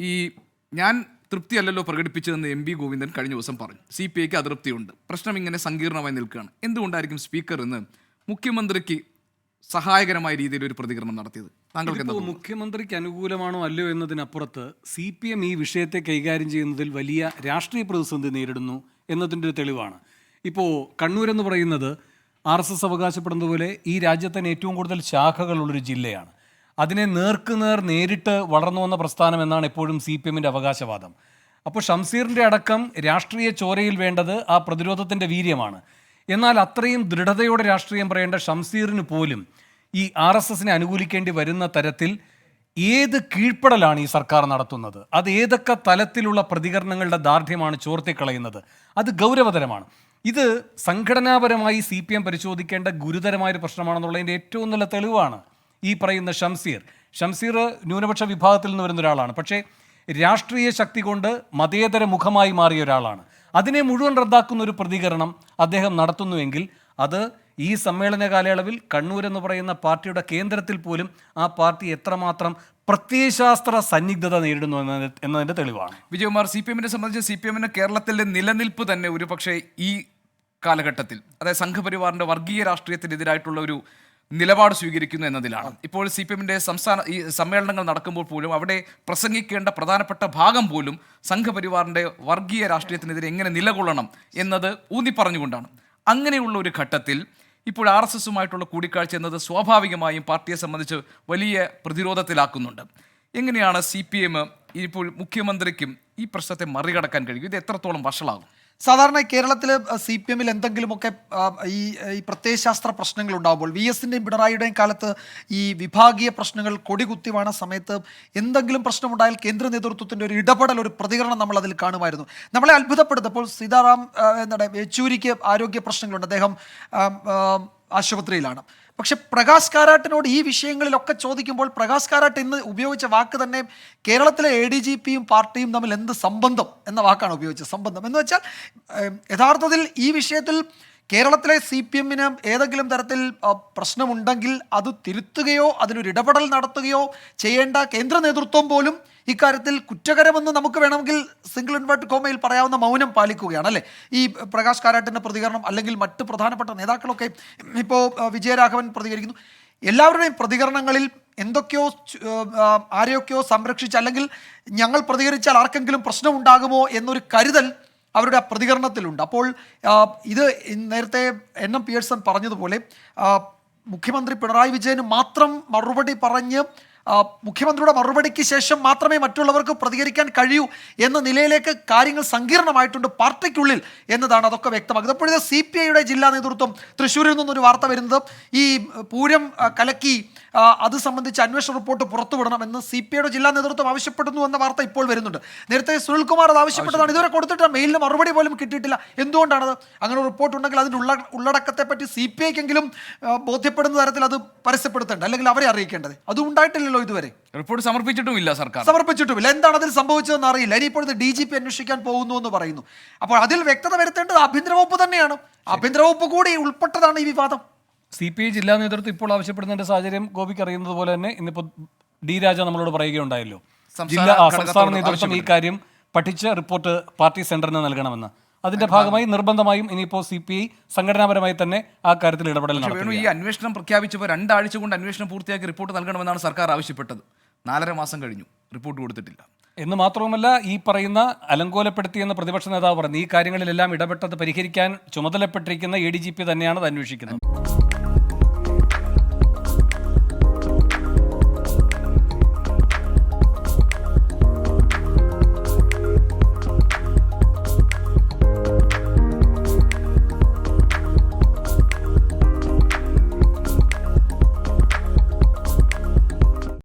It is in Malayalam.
ഈ ഞാൻ തൃപ്തിയല്ലല്ലോ പ്രകടിപ്പിച്ചതെന്ന് എം ബി ഗോവിന്ദൻ കഴിഞ്ഞ ദിവസം പറഞ്ഞു. സി പി ഐക്ക് അതൃപ്തിയുണ്ട്. പ്രശ്നം ഇങ്ങനെ സങ്കീർണമായി നിൽക്കുകയാണ്. എന്തുകൊണ്ടായിരിക്കും സ്പീക്കർ എന്ന് മുഖ്യമന്ത്രിക്ക് സഹായകരമായ രീതിയിൽ ഒരു പ്രതികരണം നടത്തിയത്? താങ്കൾക്ക് മുഖ്യമന്ത്രിക്ക് അനുകൂലമാണോ അല്ലയോ എന്നതിനപ്പുറത്ത് സി പി എം ഈ വിഷയത്തെ കൈകാര്യം ചെയ്യുന്നതിൽ വലിയ രാഷ്ട്രീയ പ്രതിസന്ധി നേരിടുന്നു എന്നതിന്റെ ഒരു തെളിവാണ്. ഇപ്പോൾ കണ്ണൂരെന്ന് പറയുന്നത് ആർ എസ് എസ് അവകാശപ്പെടുന്നത് പോലെ ഈ രാജ്യത്തിന് ഏറ്റവും കൂടുതൽ ശാഖകളുള്ളൊരു ജില്ലയാണ്. അതിനെ നേർക്കുനേർ നേരിട്ട് വളർന്നു വന്ന പ്രസ്ഥാനം എന്നാണ് എപ്പോഴും സി പി എമ്മിന്റെ അവകാശവാദം. അപ്പോൾ ഷംസീറിന്റെ അടക്കം രാഷ്ട്രീയ ചോരയിൽ വേണ്ടത് ആ പ്രതിരോധത്തിന്റെ വീര്യമാണ്. എന്നാൽ അത്രയും ദൃഢതയോടെ രാഷ്ട്രീയം പറയേണ്ട ഷംസീറിന് പോലും ഈ ആർ എസ് എസിനെ അനുകൂലിക്കേണ്ടി വരുന്ന തരത്തിൽ ഏത് കീഴ്പ്പെടലാണ് ഈ സർക്കാർ നടത്തുന്നത്? അത് ഏതൊക്കെ തലത്തിലുള്ള പ്രതികരണങ്ങളുടെ ദാർഢ്യമാണ് ചോർത്തിക്കളയുന്നത്? അത് ഗൗരവതരമാണ്. ഇത് സംഘടനാപരമായി സി പി എം പരിശോധിക്കേണ്ട ഗുരുതരമായൊരു പ്രശ്നമാണെന്നുള്ളതിന്റെ ഏറ്റവും നല്ല തെളിവാണ്. ഈ പറയുന്ന ഷംസീർ ഷംസീർ ന്യൂനപക്ഷ വിഭാഗത്തിൽ നിന്ന് വരുന്ന ഒരാളാണ്. പക്ഷേ രാഷ്ട്രീയ ശക്തി കൊണ്ട് മതേതര മുഖമായി മാറിയ ഒരാളാണ്. അതിനെ മുഴുവൻ റദ്ദാക്കുന്ന ഒരു പ്രതികരണം അദ്ദേഹം നടത്തുന്നുവെങ്കിൽ അത് ഈ സമ്മേളന കാലയളവിൽ കണ്ണൂർ എന്ന് പറയുന്ന പാർട്ടിയുടെ കേന്ദ്രത്തിൽ പോലും ആ പാർട്ടി എത്രമാത്രം പ്രത്യയശാസ്ത്ര സന്നിഗ്ധത നേരിടുന്നു എന്നത് എന്നതിന്റെ തെളിവാണ്. വിജയകുമാർ സി പി എമ്മിനെ സംബന്ധിച്ച് സി പി എമ്മിന് കേരളത്തിന്റെ നിലനിൽപ്പ് തന്നെ ഒരു പക്ഷേ ഈ കാലഘട്ടത്തിൽ അതായത് സംഘപരിവാറിന്റെ വർഗീയ രാഷ്ട്രീയത്തിനെതിരായിട്ടുള്ള ഒരു നിലപാട് സ്വീകരിക്കുന്നു എന്നതിലാണ്. ഇപ്പോൾ സി പി എമ്മിന്റെ സംസ്ഥാന ഈ സമ്മേളനങ്ങൾ നടക്കുമ്പോൾ പോലും അവിടെ പ്രസംഗിക്കേണ്ട പ്രധാനപ്പെട്ട ഭാഗം പോലും സംഘപരിവാറിന്റെ വർഗീയ രാഷ്ട്രീയത്തിനെതിരെ എങ്ങനെ നിലകൊള്ളണം എന്നത് ഊന്നി പറഞ്ഞുകൊണ്ടാണ് അങ്ങനെയുള്ള ഒരു ഘട്ടത്തിൽ ഇപ്പോൾ ആർ എസ് എസുമായിട്ടുള്ള കൂടിക്കാഴ്ച എന്നത് സ്വാഭാവികമായും പാർട്ടിയെ സംബന്ധിച്ച് വലിയ പ്രതിരോധത്തിലാക്കുന്നുണ്ട്. എങ്ങനെയാണ് സി പി എം ഇപ്പോൾ മുഖ്യമന്ത്രിക്കും ഈ പ്രശ്നത്തെ മറികടക്കാൻ കഴിയും? ഇത് എത്രത്തോളം വഷളാകും? സാധാരണ കേരളത്തിലെ സി പി എമ്മിൽ എന്തെങ്കിലുമൊക്കെ ഈ ഈ പ്രത്യയശാസ്ത്ര പ്രശ്നങ്ങൾ ഉണ്ടാകുമ്പോൾ വി എസിന്റെയും പിണറായിയുടെയും കാലത്ത് ഈ വിഭാഗീയ പ്രശ്നങ്ങൾ കൊടികുത്തി വീണ സമയത്ത് എന്തെങ്കിലും പ്രശ്നമുണ്ടായാൽ കേന്ദ്ര നേതൃത്വത്തിന്റെ ഒരു ഇടപെടൽ ഒരു പ്രതികരണം നമ്മൾ അതിൽ കാണുമായിരുന്നു. നമ്മളെ അത്ഭുതപ്പെടുത്തപ്പോൾ സീതാറാം എന്താണ് യെച്ചൂരിക്ക് ആരോഗ്യ പ്രശ്നങ്ങളുണ്ട്. അദ്ദേഹം ആശുപത്രിയിലാണ്. പക്ഷെ പ്രകാശ് കാരാട്ടിനോട് ഈ വിഷയങ്ങളിലൊക്കെ ചോദിക്കുമ്പോൾ പ്രകാശ് കാരാട്ട് ഇന്ന് ഉപയോഗിച്ച വാക്ക് തന്നെ കേരളത്തിലെ എ ഡി ജി പിയും പാർട്ടിയും തമ്മിൽ എന്ത് സംബന്ധം എന്ന വാക്കാണ് ഉപയോഗിച്ചത്. സംബന്ധം എന്ന് വെച്ചാൽ യഥാർത്ഥത്തിൽ ഈ വിഷയത്തിൽ കേരളത്തിലെ സി പി എമ്മിന് ഏതെങ്കിലും തരത്തിൽ പ്രശ്നമുണ്ടെങ്കിൽ അത് തിരുത്തുകയോ അതിനൊരു ഇടപെടൽ നടത്തുകയോ ചെയ്യേണ്ട കേന്ദ്ര നേതൃത്വം പോലും ഇക്കാര്യത്തിൽ കുറ്റകരമെന്ന് നമുക്ക് വേണമെങ്കിൽ സിംഗിൾ ഇൻവേർട്ട് കോമയിൽ പറയാവുന്ന മൗനം പാലിക്കുകയാണ് അല്ലേ? ഈ പ്രകാശ് കാരാട്ടിന്റെ പ്രതികരണം അല്ലെങ്കിൽ മറ്റ് പ്രധാനപ്പെട്ട നേതാക്കളൊക്കെ ഇപ്പോൾ വിജയരാഘവൻ പ്രതികരിക്കുന്നു. എല്ലാവരുടെയും പ്രതികരണങ്ങളിൽ എന്തൊക്കെയോ ആരെയൊക്കെയോ സംരക്ഷിച്ച് അല്ലെങ്കിൽ ഞങ്ങൾ പ്രതികരിച്ചാൽ ആർക്കെങ്കിലും പ്രശ്നമുണ്ടാകുമോ എന്നൊരു കരുതൽ അവരുടെ പ്രതികരണത്തിലുണ്ട്. അപ്പോൾ ഇത് നേരത്തെ എൻ എം പിയേഴ്സൺ പറഞ്ഞതുപോലെ മുഖ്യമന്ത്രി പിണറായി വിജയന് മാത്രം മറുപടി പറഞ്ഞ് മുഖ്യമന്ത്രിയുടെ മറുപടിക്ക് ശേഷം മാത്രമേ മറ്റുള്ളവർക്ക് പ്രതികരിക്കാൻ കഴിയൂ എന്ന നിലയിലേക്ക് കാര്യങ്ങൾ സങ്കീർണമായിട്ടുണ്ട് പാർട്ടിക്കുള്ളിൽ എന്നതാണ് അതൊക്കെ വ്യക്തമാക്കുന്നത്. അപ്പോഴത്തെ സി പി ഐയുടെ ജില്ലാ നേതൃത്വം തൃശ്ശൂരിൽ നിന്നൊരു വാർത്ത വരുന്നത്. ഈ പൂരം കലക്കി അത് സംബന്ധിച്ച് അന്വേഷണ റിപ്പോർട്ട് പുറത്തുവിടണമെന്ന് സി പി ഐയുടെ ജില്ലാ നേതൃത്വം ആവശ്യപ്പെടുന്നു എന്ന വാർത്ത ഇപ്പോൾ വരുന്നുണ്ട്. നേരത്തെ സുനിൽകുമാർ അത് ആവശ്യപ്പെട്ടതാണ്. ഇതുവരെ കൊടുത്തിട്ട് മെയിലിന് മറുപടി പോലും കിട്ടിയിട്ടില്ല. എന്തുകൊണ്ടാണത്? അങ്ങനെ റിപ്പോർട്ട് ഉണ്ടെങ്കിൽ അതിന്റെ ഉള്ള ഉള്ളടക്കത്തെ പറ്റി സി പി ഐക്കെങ്കിലും ബോധ്യപ്പെടുന്ന തരത്തിൽ അത് പരസ്യപ്പെടുത്തേണ്ട അല്ലെങ്കിൽ അവരെ അറിയിക്കേണ്ടത്. അതും ഉണ്ടായിട്ടില്ലല്ലോ ഇതുവരെ? റിപ്പോർട്ട് സമർപ്പിച്ചിട്ടുമില്ല സർക്കാർ. സമർപ്പിച്ചിട്ടുമില്ല. എന്താണ് അതിൽ സംഭവിച്ചതെന്ന് അറിയില്ല. ഇനിയിപ്പോഴത്തെ ഡി ജി പി അന്വേഷിക്കാൻ പോകുന്നു എന്ന് പറയുന്നു. അപ്പോൾ അതിൽ വ്യക്തത വരുത്തേണ്ടത് ആഭ്യന്തര വകുപ്പ് തന്നെയാണ്. ആഭ്യന്തര വകുപ്പ് കൂടി ഉൾപ്പെട്ടതാണ് ഈ വിവാദം. സി പി ഐ ജില്ലാ നേതൃത്വം ഇപ്പോൾ ആവശ്യപ്പെടുന്ന സാഹചര്യം ഗോപിക്ക് അറിയുന്നത് പോലെ തന്നെ ഇന്നിപ്പോൾ ഡി രാജ നമ്മളോട് പറയുകയുണ്ടായല്ലോ. ജില്ലാ സംസ്ഥാന നേതൃത്വം ഈ കാര്യം പഠിച്ച് റിപ്പോർട്ട് പാർട്ടി സെന്ററിന് നൽകണമെന്ന്. അതിന്റെ ഭാഗമായി നിർബന്ധമായും ഇനിയിപ്പോൾ സി പി ഐ സംഘടനാപരമായി തന്നെ ആ കാര്യത്തിൽ ഇടപെടൽ വേണു ഈ അന്വേഷണം പ്രഖ്യാപിച്ചപ്പോൾ രണ്ടാഴ്ച കൊണ്ട് അന്വേഷണം പൂർത്തിയാക്കി റിപ്പോർട്ട് നൽകണമെന്നാണ് സർക്കാർ ആവശ്യപ്പെട്ടത്. നാലര മാസം കഴിഞ്ഞു. റിപ്പോർട്ട് കൊടുത്തിട്ടില്ല. എന്ന് മാത്രവുമല്ല ഈ പറയുന്ന അലങ്കോലപ്പെടുത്തിയെന്ന് പ്രതിപക്ഷ നേതാവ് പറഞ്ഞു ഈ കാര്യങ്ങളിലെല്ലാം ഇടപെട്ടത് പരിഹരിക്കാൻ ചുമതലപ്പെട്ടിരിക്കുന്ന എ ഡി ജി പി തന്നെയാണ് അത് അന്വേഷിക്കുന്നത്.